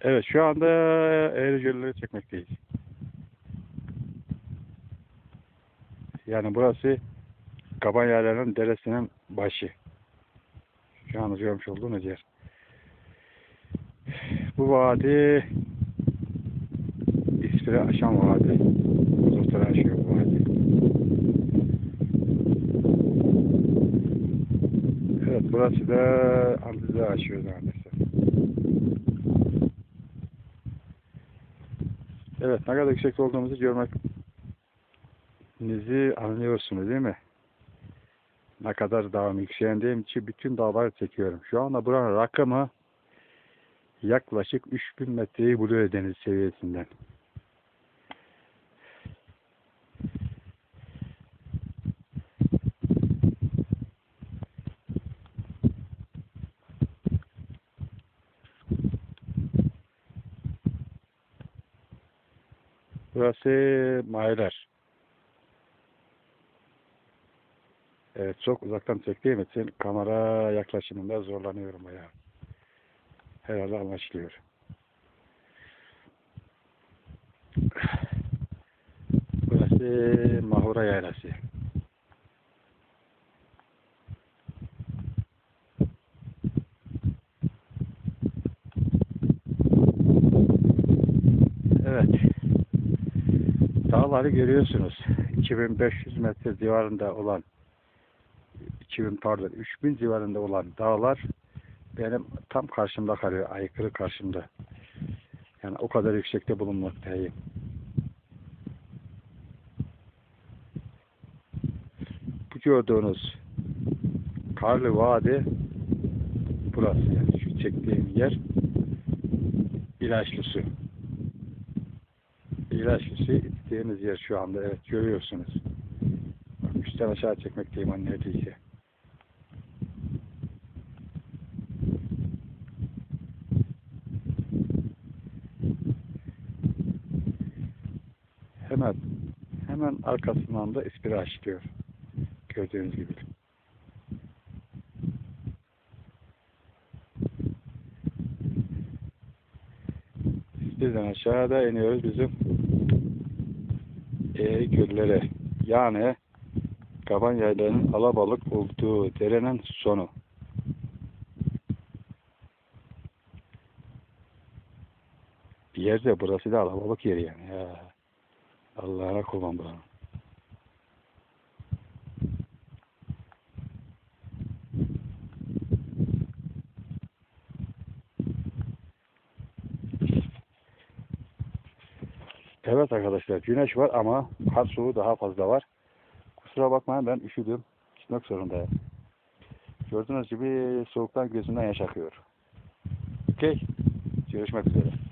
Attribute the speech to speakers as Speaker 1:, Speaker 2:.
Speaker 1: Evet şu anda Eğri Gölleri çekmekteyiz. Yani burası Kaban Yaylaları'nın deresinin başı. Şu anda görmüş olduğunuz yer. Bu vadi İspire aşan vadi. Uzunları aşıyor bu vadi. Evet burası da Andız'ı aşıyor neredeyse. Evet ne kadar yüksek olduğumuzu görmenizi anlıyorsunuz değil mi? Ne kadar dağım yükseğindeyim için bütün dağları çekiyorum. Şu anda buranın rakımı yaklaşık 3000 metreyi buluyor deniz seviyesinden. Burası Mahiler. Evet çok uzaktan çektiğim için kamera yaklaşımında zorlanıyorum bayağı. Herhalde anlaşılıyor. Burası Mahura Yaylası. Evet. Dağları görüyorsunuz. 2500 metre civarında olan 2000 pardon 3000 civarında olan dağlar benim tam karşımda kalıyor. Aykırı karşımda. Yani o kadar yüksekte bulunmaktayım. Bu gördüğünüz Karlı Vadi burası yani şu çektiğim yer İlaçlı su. İlaçlı su içtiğimiz yer şu anda evet görüyorsunuz. Üstten aşağı çekmekteyim hani neredeyse. Hemen hemen arkasından da ispira açılıyor. Gördüğünüz gibi. Bizden aşağıda iniyoruz bizim e, göllere. Yani Kaban yaylarının alabalık olduğu derenin sonu. Bir yerde burası da alabalık yeri yani. Ya. Allah'a kurban buranın. Evet arkadaşlar güneş var ama kar soğuğu daha fazla var. Kusura bakmayın ben üşüdüm. Gitmek zorundayım. Gördüğünüz gibi soğuktan gözümden yaş akıyor. Okey. Görüşmek üzere.